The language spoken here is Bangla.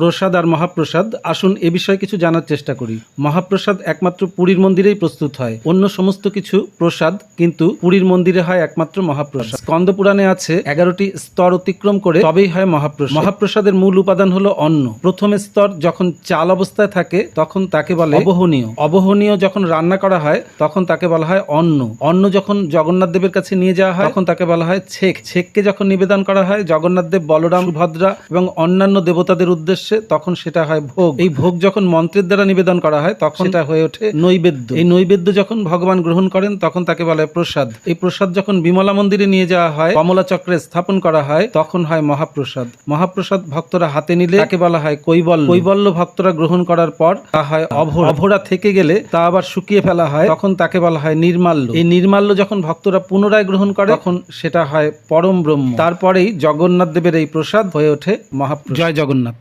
প্রসাদ আর মহাপ্রসাদ, আসুন এ বিষয়ে কিছু জানার চেষ্টা করি। মহাপ্রসাদ একমাত্র পুরীর মন্দিরেই প্রস্তুত হয়। অন্য সমস্ত কিছু প্রসাদ কিন্তু পুরীর মন্দিরে হয় একমাত্র মহাপ্রসাদ। স্কন্দ পুরাণে আছে, এগারোটি স্তর অতিক্রম করে তবেই হয় মহাপ্রসাদ। মহাপ্রসাদের মূল উপাদান হলো অন্ন। প্রথম স্তর যখন চাল অবস্থায় থাকে, তখন তাকে বলে অবহনীয়। অবহনীয় যখন রান্না করা হয়, তখন তাকে বলা হয় অন্ন। অন্ন যখন জগন্নাথ দেবের কাছে নিয়ে যাওয়া হয়, তখন তাকে বলা হয় ছেক। ছেককে যখন নিবেদন করা হয়, জগন্নাথ দেব, বলরাম ভদ্রা এবং অন্যান্য দেবতাদের উদ্দেশ্যে তখন সেটা হয় ভোগ। এই ভোগ যখন মন্ত্রের দ্বারা নিবেদন করা হয় তখন সেটা হয়ে ওঠে নৈবেদ্য। এই নৈবেদ্য যখন ভগবান গ্রহণ করেন তখন তাকে বলা হয় প্রসাদ। এই প্রসাদ যখন বিমলা মন্দিরে নিয়ে যাওয়া হয় কমলা চক্রে স্থাপন করা হয় তখন হয় মহাপ্রসাদ। মহাপ্রসাদ ভক্তরা হাতে নিলে তাকে বলা হয় কৈবল্য। কৈবল্য ভক্তরা গ্রহণ করার পর তা হয় অভোরা। অভোরা থেকে গেলে তা আবার শুকিয়ে ফেলা হয় তখন তাকে বলা হয় নির্মাল্য। এই নির্মাল্য যখন ভক্তরা পুনরায় গ্রহণ করে তখন সেটা হয় পরম ব্রহ্ম। তারপরেই জগন্নাথ দেবের এই প্রসাদ হয়ে ওঠে মহাপ্রসাদ। জয় জগন্নাথ।